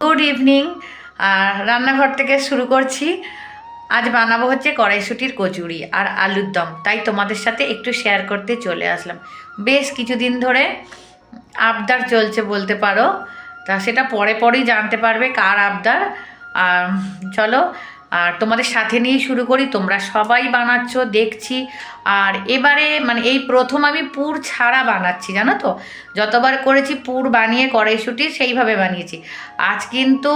Good evening আর রান্নাঘর থেকে শুরু করছি। আজ বানাবো হচ্ছে কড়াইশুটির কচুরি আর আলুর দম। তাই তোমাদের সাথে একটু শেয়ার করতে চলে আসলাম। বেশ কিছুদিন ধরে আবদার চলছে বলতে পারো। তা সেটা পরে পরেই জানতে পারবে কার আবদার। আর চলো আর তোমাদের সাথে নিয়েই শুরু করি। তোমরা সবাই বানাচ্ছ, দেখছি। আর এবারে মানে এই প্রথম আমি পুর ছাড়া বানাচ্ছি, জানো তো? যতবার করেছি পুর বানিয়ে কড়াইশুটি সেইভাবে বানিয়েছি। আজ কিন্তু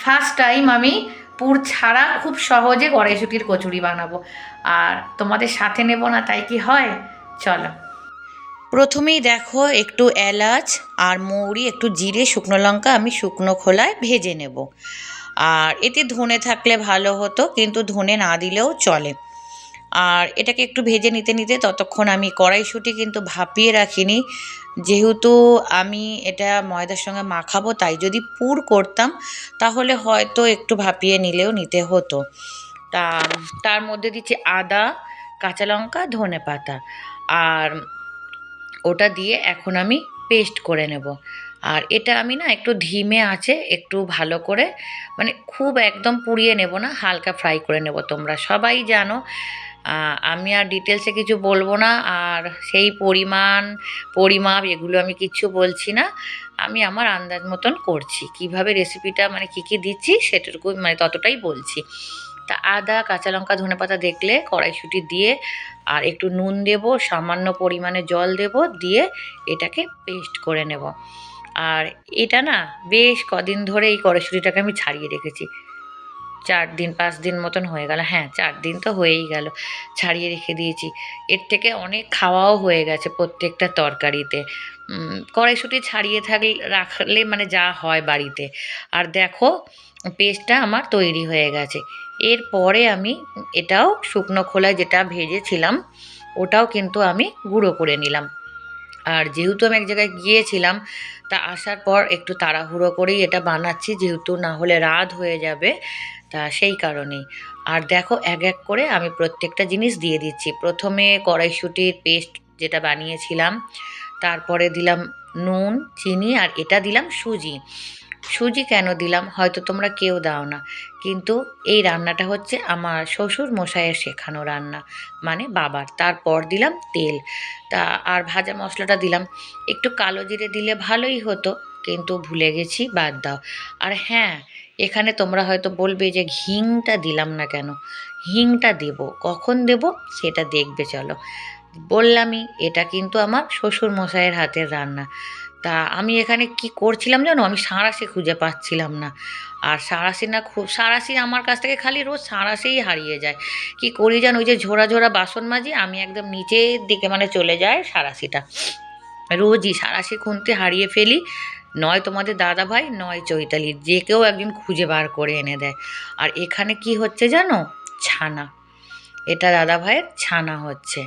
ফার্স্ট টাইম আমি পুর ছাড়া খুব সহজে কড়াইশুটির কচুরি বানাবো। আর তোমাদের সাথে নেব না, তাই কি হয়? চলো। প্রথমেই দেখো, একটু এলাচ আর মৌরি, একটু জিরে, শুকনো লঙ্কা আমি শুকনো খোলায় ভেজে নেব। আর এতে ধনে থাকলে ভালো হতো, কিন্তু ধনে না দিলেও চলে। আর এটাকে একটু ভেজে নিতে নিতে ততক্ষণ আমি কড়াইশুঁটি কিন্তু ভাপিয়ে রাখিনি। যেহেতু আমি এটা ময়দার সঙ্গে মাখাবো, তাই যদি পুর করতাম, তাহলে হয়তো একটু ভাপিয়ে নিলেও নিতে হতো। তা, তার মধ্যে দিচ্ছি আদা, কাঁচা লঙ্কা, ধনে পাতা। আর ওটা দিয়ে এখন আমি পেস্ট করে নেব। আর এটা আমি না একটু ধিমে আছে, একটু ভালো করে মানে খুব একদম পুড়িয়ে নেব না, হালকা ফ্রাই করে নেব তোমরা। সবাই জানো আমি আর ডিটেলসে কিছু বলব না, আর সেই পরিমাণ, পরিমাপ এগুলো আমি কিছু বলছি না। আমি আমার আন্দাজ মতন করছি, কীভাবে রেসিপিটা মানে কী কী দিচ্ছি সেটুকু মানে ততটাই বলছি। তা আদা, কাঁচা লঙ্কা ধনেপাতা দেখলে কড়াইশুঁটি দিয়ে, আর একটু নুন দেব, সামান্য পরিমাণে জল দেব, দিয়ে এটাকে পেস্ট করে নেব। আর এটা না বেশ কদিন ধরে এই কড়াইশুঁটিটাকে আমি ছাড়িয়ে রেখেছি। চার দিন, পাঁচ দিন মতন হয়ে গেল। হ্যাঁ চার দিন তো হয়েই গেল। ছাড়িয়ে রেখে দিয়েছি। এর থেকে অনেক খাওয়াও হয়ে গেছে প্রত্যেকটা তরকারিতে। কড়াইশুঁটি ছাড়িয়ে থাকলে, রাখলে মানে যা হয় বাড়িতে। আর দেখো, পেস্টটা আমার তৈরি হয়ে গেছে। এরপরে আমি এটাও শুকনো খোলায় যেটা ভেজেছিলাম, ওটাও কিন্তু আমি গুঁড়ো করে নিলাম। আর যেহেতু আমি এক জায়গায় গিয়েছিলাম, তা আসার পর একটু তাড়াহুড়ো করেই এটা বানাচ্ছি, যেহেতু না হলে রাত হয়ে যাবে, তা সেই কারণেই। আর দেখো, এক এক করে আমি প্রত্যেকটা জিনিস দিয়ে দিচ্ছি। প্রথমে কড়াইশুটির পেস্ট যেটা বানিয়েছিলাম, তারপরে দিলাম নুন, চিনি, আর এটা দিলাম সুজি। সুজি কেন দিলাম? হয়তো তোমরা কেউ দাও না। কিন্তু এই রান্নাটা হচ্ছে আমার শ্বশুর মশাইয়ের শেখানো রান্না মানে বাবার। তারপর দিলাম তেল। তা আর ভাজা মশলাটা দিলাম। একটু কালো জিরে দিলে ভালোই হতো, কিন্তু ভুলে গেছি, বাদ দাও। আর হ্যাঁ এখানে তোমরা হয়তো বলবে যে হিংটা দিলাম না কেন? হিংটা দেব। কখন দেব? সেটা দেখবে, চলো। বললামই, এটা কিন্তু আমার শ্বশুর মশাইয়ের হাতের রান্না। তা আমি এখানে কি করছিলাম জানো? আমি সাঁড়াশি খুঁজে পাচ্ছিলাম না। আর সাঁড়াশি না খুব সাঁড়াশি আমার কাছ থেকে খালি রোজ সাঁড়াশিই হারিয়ে যায়। কি করি জানো? ওই যে ঝোড়া ঝোড়া বাসন মাজি, আমি একদম নিচের দিকে মানে চলে যায় সাঁড়াশিটা। রোজই সাঁড়াশি খুনতে হারিয়ে ফেলি। নয় তোমাদের দাদা ভাই, নয় চৈতালি, যে কেউ একজন খুঁজে বার করে এনে দেয়। আর এখানে কি হচ্ছে জানো? ছানা। এটা দাদা ভাইয়ের ছানা হচ্ছে।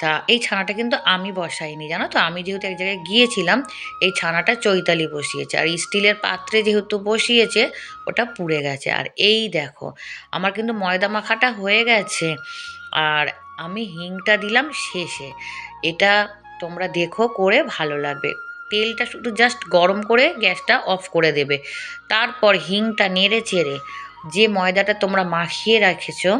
তা এই ছানাটা কিন্তু আমি বসাইনি, জানো তো? আমি যেহেতু এক জায়গায় গিয়েছিলাম, এই ছানাটা চৈতালি বসিয়েছে। আর স্টিলের পাত্রে যেহেতু বসিয়েছে, ওটা পুড়ে গেছে। আর এই দেখো, আমার কিন্তু ময়দা মাখাটা হয়ে গেছে। আর আমি হিংটা দিলাম শেষে। এটা তোমরা দেখো করে ভালো লাগবে। তেলটা শুধু জাস্ট গরম করে গ্যাসটা অফ করে দেবে। তারপর হিংটা নেড়ে চেড়ে যে ময়দাটা তোমরা মাখিয়ে রেখেছো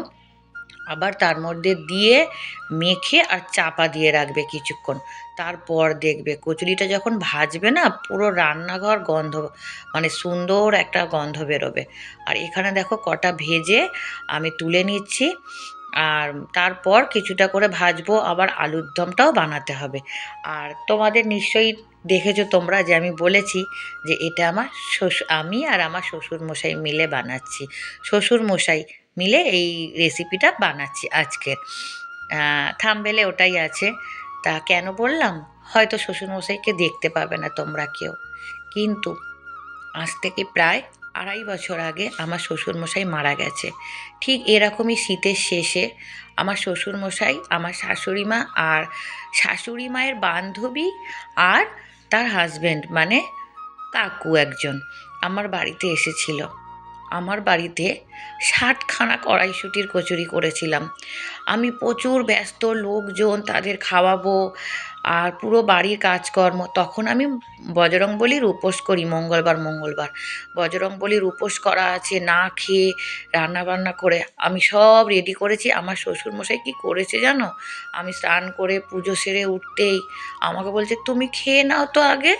আবার তার মধ্যে দিয়ে মেখে আর চাপা দিয়ে রাখবে কিছুক্ষণ। তারপর দেখবে কচুরিটা যখন ভাজবে না, পুরো রান্নাঘর গন্ধ মানে সুন্দর একটা গন্ধ বেরোবে। আর এখানে দেখো কটা ভেজে আমি তুলে নিচ্ছি। আর তারপর কিছুটা করে ভাজবো, আবার আলুর দমটাও বানাতে হবে। আর তোমাদের নিশ্চয়ই দেখেছ তোমরা যে আমি বলেছি যে এটা আমার শ্বশুর, আমি আর আমার শ্বশুর মশাই মিলে বানাচ্ছি। শ্বশুর মশাই মিলে এই রেসিপিটা বানাচ্ছি আজকের থামবেলে ওটাই আছে। তা কেন বললাম? হয়তো শ্বশুরমশাইকে দেখতে পাবে না তোমরা কেউ। কিন্তু আজ থেকে প্রায় আড়াই বছর আগে আমার শ্বশুরমশাই মারা গেছে। ঠিক এরকমই শীতের শেষে আমার শ্বশুরমশাই, আমার শাশুড়ি মা আর শাশুড়ি মায়ের বান্ধবী আর তার হাজব্যান্ড মানে কাকু একজন আমার বাড়িতে এসেছিল। আমার বাড়িতে ষাটখানা কড়াইশুটির কচুরি করেছিলাম। আমি প্রচুর ব্যস্ত লোকজন, তাদের খাওয়াবো আর পুরো বাড়ির কাজকর্ম। তখন আমি বজরং বলির উপোস করি মঙ্গলবার মঙ্গলবার। বজরং বলির উপোস করা আছে, না খেয়ে রান্না বান্না করে। আমি সব রেডি করেছি। আমার শ্বশুরমশাই কী করেছে জানো? আমি স্নান করে পুজো সেরে উঠতেই আমাকে বলছে, তুমি খেয়ে নাও তো আগে,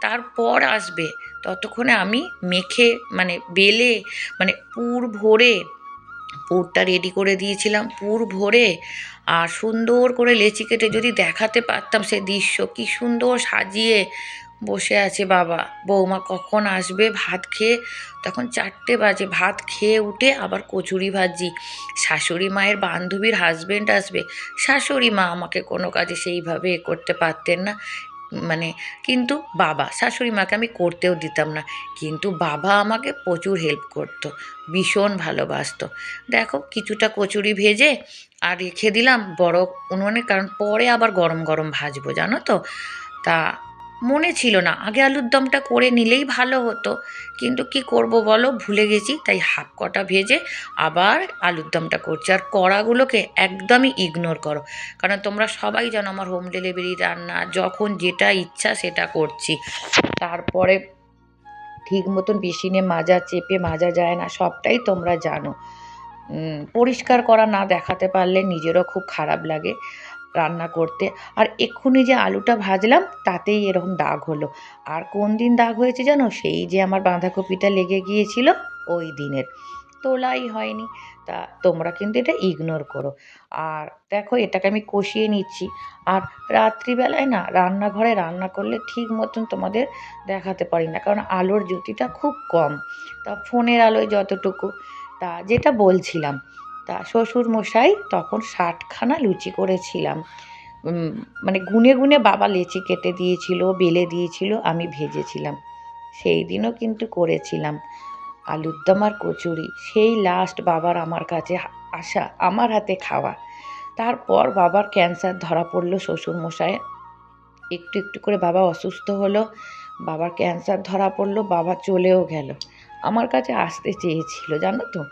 তারপর আসবে। ততক্ষণে আমি মেখে মানে বেলে মানে পুর ভরে, পুরটা রেডি করে দিয়েছিলাম, পুর ভরে, আর সুন্দর করে লেচি কেটে যদি দেখাতে পারতাম সে দৃশ্য, কি সুন্দর সাজিয়ে বসে আছে বাবা। বৌমা কখন আসবে ভাত খেয়ে? তখন চারটে বাজে, ভাত খেয়ে উঠে আবার কচুরি ভাজি। শাশুড়ি মায়ের বান্ধবীর হাজবেন্ড আসবে। শাশুড়ি মা আমাকে কোনো কাজে সেইভাবে করতে পারতেন না। মানে কিন্তু বাবা, শাশুড়ি মাকে আমি করতেও দিতাম না। কিন্তু বাবা আমাকে প্রচুর হেল্প করতো, ভীষণ ভালোবাসতো। দেখো কিছুটা কচুরি ভেজে আর রেখে দিলাম বড় উনুনে, কারণ পরে আবার গরম গরম ভাজবো, জানো তো? তা মনে ছিল না। আগে আলুর দমটা করে নিলেই ভালো হতো। কিন্তু কি করব বলো? ভুলে গেছি, তাই হাফ কটা ভেজে আবার আলুর দমটা করছি। আর কড়াগুলোকে একদমই ইগনোর করো। কারণ তোমরা সবাই জানো আমার হোম ডেলিভারি রান্না, যখন যেটা ইচ্ছা সেটা করছি। তারপরে ঠিক মতন মেশিনে মাজা চেপে মাজা যায় না, সবটাই তোমরা জানো। পরিষ্কার করা না দেখাতে পারলে নিজেরও খুব খারাপ লাগে। রান্না করতে। আর এক্ষুনি যে আলুটা ভাজলাম, তাতেই এরকম দাগ হলো। আর কোন দিন দাগ হয়েছে জানো? সেই যে আমার বাঁধাকপিটা লেগে গিয়েছিল, ওই দিনের। তোলাই হয়নি। তা তোমরা কিন্তু এটা ইগনোর করো। আর দেখো, এটাকে আমি কষিয়ে নিচ্ছি। আর রাত্রিবেলায় না, রান্নাঘরে রান্না করলে ঠিক মতন তোমাদের দেখাতে পারি না, কারণ আলোর জ্যোতিটা খুব কম। তা ফোনের আলোয় যতটুকু, তা যেটা বলছিলাম তা শ্বশুর মশাই তখন ষাটখানা লুচি করেছিলাম। মানে গুনে গুনে বাবা লেচি কেটে দিয়েছিল, বেলে দিয়েছিল, আমি ভেজেছিলাম। সেই দিনও কিন্তু করেছিলাম। আলুর দম আর কচুরি, সেই লাস্ট বাবার আমার কাছে আসা, আমার হাতে খাওয়া। তারপর বাবার ক্যান্সার ধরা পড়ল শ্বশুর মশাই একটু একটু করে বাবা অসুস্থ হলো, বাবার ক্যান্সার ধরা পড়ল, বাবা চলেও গেল। আমার কাছে আসতে চেয়েছিল, জানো তো।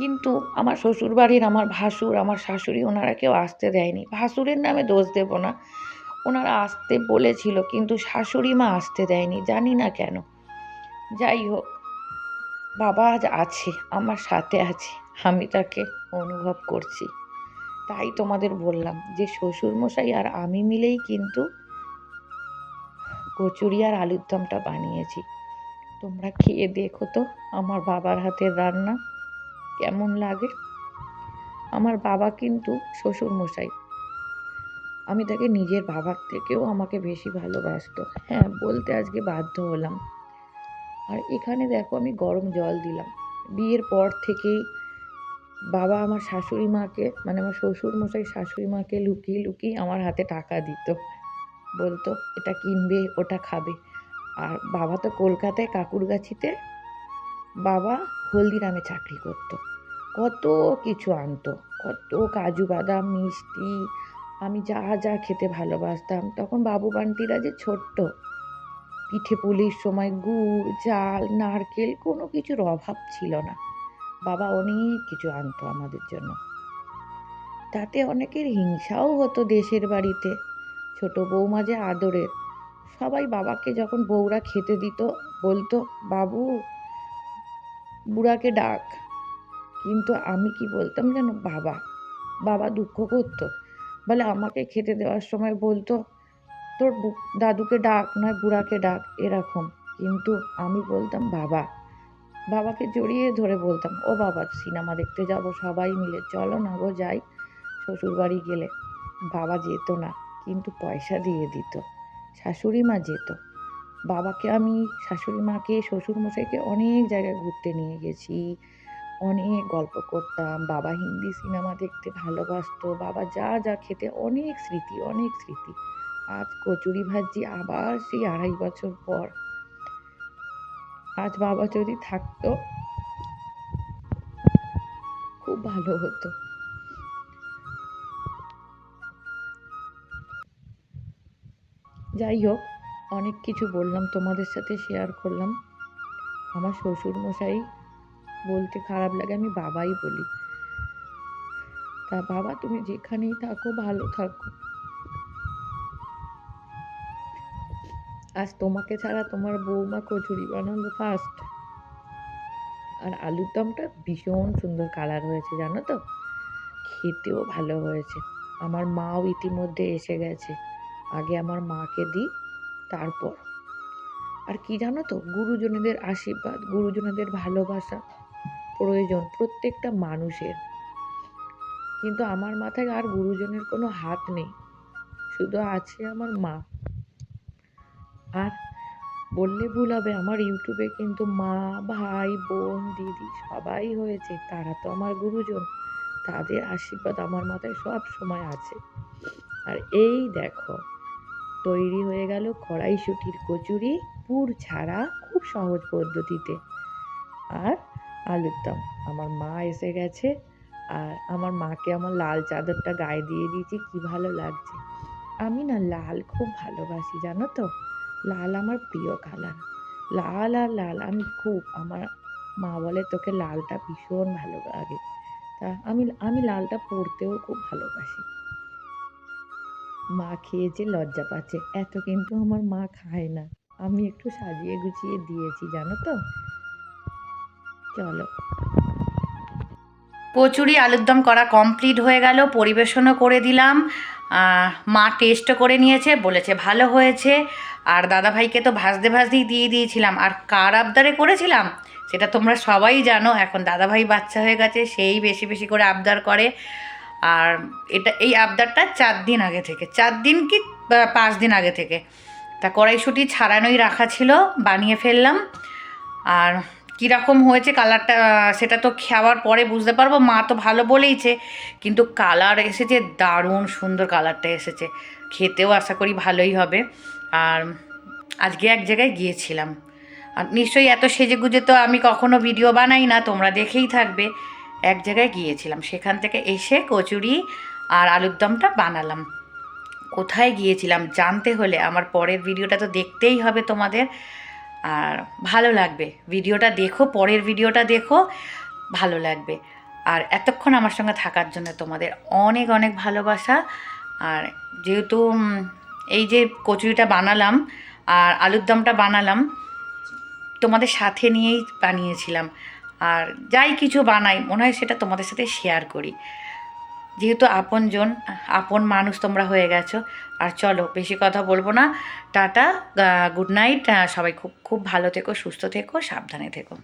কিন্তু আমার শ্বশুর বাড়ির আমার ভাসুর, আমার শাশুড়ি ওনারা কেউ আসতে দেয়নি। ভাসুরের নামে দোষ দেব না। ওনারা আসতে বলেছিল, কিন্তু শাশুড়ি মা আসতে দেয়নি। জানি না কেন। যাই হোক, বাবা আজ আছে, আমার সাথে আছে, আমি তাকে অনুভব করছি। তাই তোমাদের বললাম যে শ্বশুরমশাই আর আমি মিলেই কিন্তু কচুরি আর আলুর দমটা বানিয়েছি। তোমরা খেয়ে দেখো তো আমার বাবার হাতের রান্না। কেমন লাগে? আমার বাবা কিন্তু শ্বশুর মশাই আমি তাকে নিজের বাবার থেকেও আমাকে বেশি ভালোবাসতো। হ্যাঁ বলতে আজকে বাধ্য হলাম। আর এখানে দেখো আমি গরম জল দিলাম। বিয়ের পর থেকেই বাবা আমার শাশুড়ি মাকে মানে আমার শ্বশুর মশাই শাশুড়ি মাকে লুকিয়ে লুকিয়ে আমার হাতে টাকা দিত। বলতো, এটা কিনবে, ওটা খাবে। আর বাবা তো কলকাতায় কাকুরগাছিতে। বাবা হলদিরামে চাকরি করতো। কত কিছু আনতো, কত কাজু বাদাম, মিষ্টি, আমি যা যা খেতে ভালোবাসতাম। তখন বাবু বান্টিরা যে ছোট্ট, পিঠে পুলির সময় গুড় চাল নারকেল কোনো কিছুর অভাব ছিল না। বাবা অনেক কিছু আনতো আমাদের জন্য। তাতে অনেকের হিংসাও হতো দেশের বাড়িতে। ছোট বৌমা যে আদরের, সবাই বাবাকে যখন বউরা খেতে দিত, বলতো, বাবু বুড়াকে ডাক। কিন্তু আমি কি বলতাম যেন বাবা বাবা দুঃখ করতো। বলে, আমাকে খেতে দেওয়ার সময় বলতো, তোর দাদুকে ডাক, নয় বুড়াকে ডাক, এরকম। কিন্তু আমি বলতাম, বাবা। বাবাকে জড়িয়ে ধরে বলতাম, ও বাবা, সিনেমা দেখতে যাব সবাই মিলে, চলো না গো যাই শ্বশুরবাড়ি গেলে। বাবা যেত না, কিন্তু পয়সা দিয়ে দিত, শাশুড়ি মা যেত। বাবাকে আমি, শাশুড়ি মাকে, শ্বশুর মশাইকে অনেক জায়গায় ঘুরতে নিয়ে গেছি। অনেক গল্প করতাম। বাবা হিন্দি সিনেমা দেখতে ভালোবাসতো। বাবা যা যা খেতে, অনেক স্মৃতি অনেক স্মৃতি। আজ কচুরি ভাজি আবার সেই আড়াই বছর পর। আজ বাবা যদি থাকতো, খুব ভালো হতো। যাই হোক অনেক কিছু বললাম, তোমাদের সাথে শেয়ার করলাম। আমার শ্বশুর মশাই বলতে খারাপ লাগে, আমি বাবাই বলি। তা বাবা, তুমি যেখানেই থাকো, ভালো থাকো। আজ তোমাকে ছাড়া তোমার বৌমা কচুরি বানালো ফার্স্ট আর আলুর দমটা ভীষণ সুন্দর কালার হয়েছে, জানো তো? খেতেও ভালো হয়েছে। আমার মাও ইতিমধ্যে এসে গেছে। আগে আমার মাকে দিই তারপর। আর কি জানো তো, গুরুজনদের আশীর্বাদ, গুরুজনদের ভালোবাসা প্রয়োজন প্রত্যেকটা মানুষের। কিন্তু আমার মাথায় আর গুরুজনের কোনো হাত নেই, শুধু আছে আমার মা। আর বললে ভুল হবে, আমার ইউটিউবে কিন্তু মা, ভাই, বোন, দিদি সবাই হয়েছে, তারা তো আমার গুরুজন। তাদের আশীর্বাদ আমার মাথায় সব সময় আছে। আর এই দেখো তৈরি হয়ে গেল কড়াইশুটির কচুরি, পুর ছাড়া খুব সহজ পদ্ধতিতে। আর আলুর দম। আমার মা এসে গেছে। আর আমার মাকে আমার লাল চাদরটা গায়ে দিয়ে দিয়েছি, কি ভালো লাগছে। আমি না লাল খুব ভালোবাসি, জানো তো? লাল আমার প্রিয় কালার। লাল আর লাল, আমি খুব, আমার মা বলে তোকে লালটা ভীষণ ভালো লাগে। তা আমি আমি লালটা পরতেও খুব ভালোবাসি। মা খেয়েছে লজ্জা পাচ্ছে, এত কিন্তু আমার মা খায় না। আমি একটু সাজিয়ে গুছিয়ে দিয়েছি, জানো তো? চলো। কচুরি আলুর দম করা কমপ্লিট হয়ে গেল, পরিবেশনও করে দিলাম। মা টেস্টও করে নিয়েছে, বলেছে ভালো হয়েছে। আর দাদাভাইকে তো ভাজতে ভাজতেই দিয়ে দিয়েছিলাম। আর কার আবদারে করেছিলাম? সেটা তোমরা সবাই জানো, এখন দাদাভাই বাচ্চা হয়ে গেছে, সেই বেশি বেশি করে আবদার করে। আর এটা, এই আবদারটা চার দিন আগে থেকে। চার দিন কি পাঁচ দিন আগে থেকে। তা কড়াইশুঁটি ছাড়ানোই রাখা ছিল, বানিয়ে ফেললাম। আর কীরকম হয়েছে কালারটা, সেটা তো খাওয়ার পরে বুঝতে পারব। মা তো ভালো বলেইছে, কিন্তু কালার এসেছে, দারুণ সুন্দর কালারটা এসেছে। খেতেও আশা করি ভালোই হবে। আর আজকে এক জায়গায় গিয়েছিলাম। আর নিশ্চয়ই এত সেজে গুজে তো আমি কখনো ভিডিও বানাই না, তোমরা দেখেই থাকবে। এক জায়গায় গিয়েছিলাম। সেখান থেকে এসে কচুরি আর আলুর দমটা বানালাম। কোথায় গিয়েছিলাম জানতে হলে আমার পরের ভিডিওটা তো দেখতেই হবে তোমাদের। আর ভালো লাগবে। ভিডিওটা দেখো, পরের ভিডিওটা দেখো, ভালো লাগবে। আর এতক্ষণ আমার সঙ্গে থাকার জন্য তোমাদের অনেক অনেক ভালোবাসা। আর যেহেতু এই যে কচুরিটা বানালাম আর আলুর দমটা বানালাম, তোমাদের সাথে নিয়েই বানিয়েছিলাম। আর যাই কিছু বানাই, মনে হয় সেটা তোমাদের সাথে শেয়ার করি। যেহেতু আপনজন, আপন মানুষ তোমরা হয়ে গেছো, আর চলো বেশি কথা বলব না। টাটা গুড নাইট সবাই খুব খুব ভালো থেকো, সুস্থ থেকো, সাবধানে থেকো।